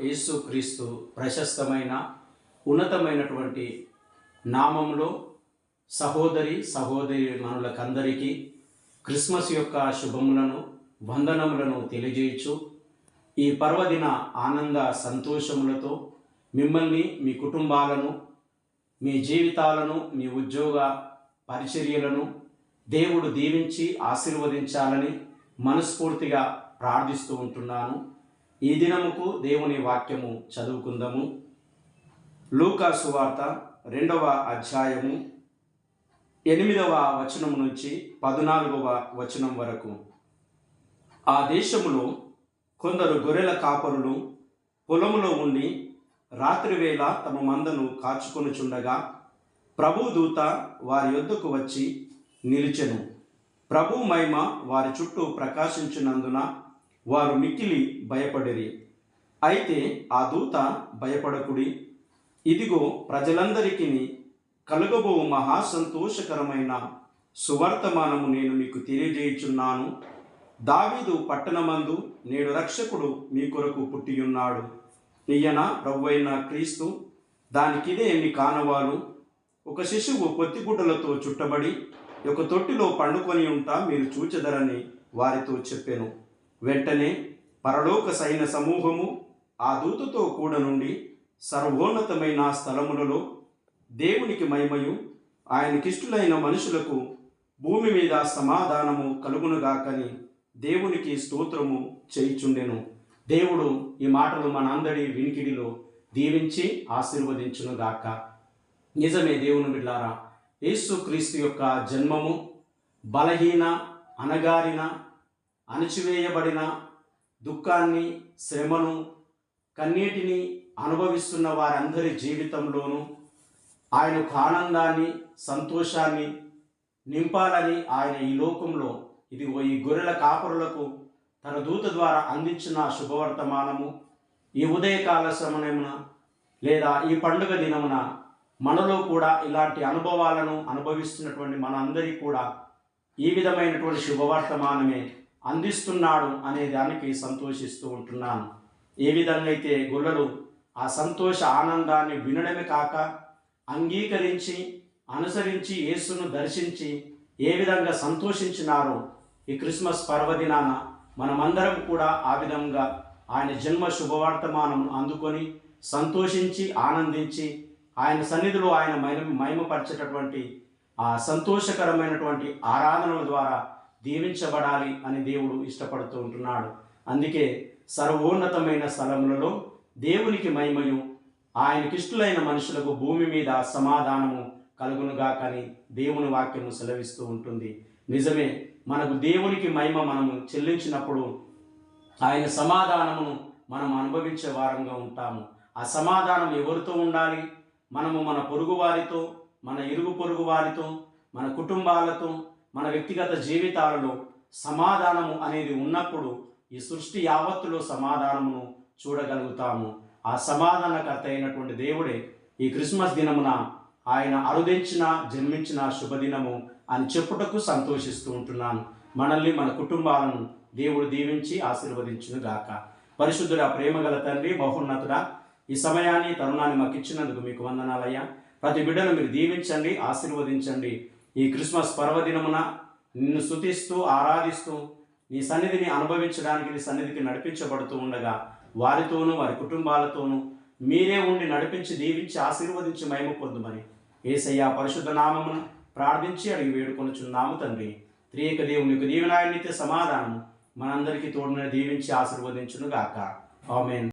యేసుక్రీస్తు ప్రశస్తమైన ఉన్నతమైనటువంటి నామంలో సహోదరి సహోదరి మనులకందరికీ క్రిస్మస్ యొక్క శుభములను వందనములను తెలియజేయచ్చు. ఈ పర్వదిన ఆనంద సంతోషములతో మిమ్మల్ని మీ కుటుంబాలను మీ జీవితాలను మీ ఉద్యోగ పరిచర్యలను దేవుడు దీవించి ఆశీర్వదించాలని మనస్ఫూర్తిగా ప్రార్థిస్తూ ఉంటున్నాను. ఈ దినముకు దేవుని వాక్యము చదువుకుందాము. లూకా సువార్త రెండవ అధ్యాయము ఎనిమిదవ వచనం నుంచి పద్నాలుగవ వచనం వరకు. ఆ దేశములో కొందరు గొర్రెల కాపరులు పొలములో ఉండి రాత్రివేళ తమ మందను కాచుకొనుచుండగా ప్రభు దూత వారి యొద్దకు వచ్చి నిలిచెను. ప్రభు మహిమ వారి చుట్టూ ప్రకాశించినందున వారు మిక్కిలి భయపడిరి. అయితే ఆ దూత భయపడకుడి. ఇదిగో ప్రజలందరికీ కలుగబో మహా సంతోషకరమైన సువర్తమానము నేను మీకు తెలియజేయుచున్నాను. దావీదు పట్టణమందు నేడు రక్షకుడు మీ కొరకు పుట్టియున్నాడు. ఈయన ప్రభువైన క్రీస్తు దానికిదే మీ కానవాలు ఒక శిశువు పొత్తిగుడ్డలతో చుట్టబడి ఒక తొట్టిలో పండుకొని ఉంటా మీరు చూచెదరని వారితో చెప్పాను. వెంటనే పరలోక సైన సమూహము ఆ దూతతో కూడ నుండి సర్వోన్నతమైన స్థలములలో దేవునికి మహిమయు ఆయనకిష్టులైన మనుషులకు భూమి మీద సమాధానము కలుగునుగాకని దేవునికి స్తోత్రము చేయిచుండెను. దేవుడు ఈ మాటలు మనందరి వినికిడిలో దీవించి ఆశీర్వదించునుగాక నిజమే దేవుని బిడ్లారా యేసు క్రీస్తు యొక్క జన్మము బలహీన అనగారిన అణచివేయబడిన దుఃఖాన్ని శ్రమను కన్నీటిని అనుభవిస్తున్న వారందరి జీవితంలోనూ ఆయనకు ఆనందాన్ని సంతోషాన్ని నింపాలని ఆయన ఈ లోకంలో ఇదిగో ఈ గొర్రెల కాపరులకు తన దూత ద్వారా అందించిన శుభవర్తమానము. ఈ ఉదయకాల సమయమున లేదా ఈ పండుగ దినమున మనలో కూడా ఇలాంటి అనుభవాలను అనుభవిస్తున్నటువంటి మనందరికీ కూడా ఈ విధమైనటువంటి శుభవర్తమానమే. అందిస్తున్నాడు అనే దానికి సంతోషిస్తూ ఉంటున్నాను. ఏ విధంగా అయితే గొల్లలు ఆ సంతోష ఆనందాన్ని వినడమే కాక అంగీకరించి అనుసరించి యేసును దర్శించి ఏ విధంగా సంతోషించినారో ఈ క్రిస్మస్ పర్వదినాన మనమందరం కూడా ఆ విధంగా ఆయన జన్మ శుభవర్తమానం అందుకొని సంతోషించి ఆనందించి ఆయన సన్నిధిలో ఆయన మహిమ మహిమపరిచేటటువంటి ఆ సంతోషకరమైనటువంటి ఆరాధనల ద్వారా దీవించబడాలి అని దేవుడు ఇష్టపడుతూ ఉంటున్నాడు. అందుకే సర్వోన్నతమైన స్థలములలో దేవునికి మహిమయు ఆయనకిష్టులైన మనుషులకు భూమి మీద సమాధానము కలుగునుగాకని దేవుని వాక్యము సెలవిస్తూ ఉంటుంది. నిజమే మనకు దేవునికి మహిమ మనము చెల్లించినప్పుడు ఆయన సమాధానమును మనం అనుభవించే వారంగా ఉంటాము. ఆ సమాధానం ఎవరితో ఉండాలి? మనము మన పొరుగు వారితో మన ఇరుగు పొరుగు వారితో మన కుటుంబాలతో మన వ్యక్తిగత జీవితాలలో సమాధానము అనేది ఉన్నప్పుడు ఈ సృష్టి యావత్తులో సమాధానమును చూడగలుగుతాము. ఆ సమాధానకర్త అయినటువంటి దేవుడే ఈ క్రిస్మస్ దినమున ఆయన అరుదించిన జన్మించిన శుభదినము అని చెప్పుటకు సంతోషిస్తూ ఉంటున్నాను. మనల్ని మన కుటుంబాలను దేవుడు దీవించి ఆశీర్వదించును గాక. పరిశుద్ధుడ ప్రేమగల తండ్రి మహోన్నతుడా ఈ సమయాన్ని తరుణాన్ని మాకు ఇచ్చినందుకు మీకు వందనాలయ్యా. ప్రతి బిడ్డను మీరు దీవించండి ఆశీర్వదించండి. ఈ క్రిస్మస్ పర్వదినమున నిన్ను స్తుతిస్తూ ఆరాధిస్తూ నీ సన్నిధిని అనుభవించడానికి నీ సన్నిధికి నడిపించబడుతూ ఉండగా వారితోనూ వారి కుటుంబాలతోనూ మీరే ఉండి నడిపించి దీవించి ఆశీర్వదించి మహిమ పొందుమని ఏసయ్య పరిశుద్ధ నామమును ప్రార్థించి అడిగి వేడుకొనుచున్నాము తండ్రి. త్రియక దేవునికి దీవెనాయనిత్య సమాధానము మనందరికీ తోడున దీవించి ఆశీర్వదించును గాక ఆమెన్.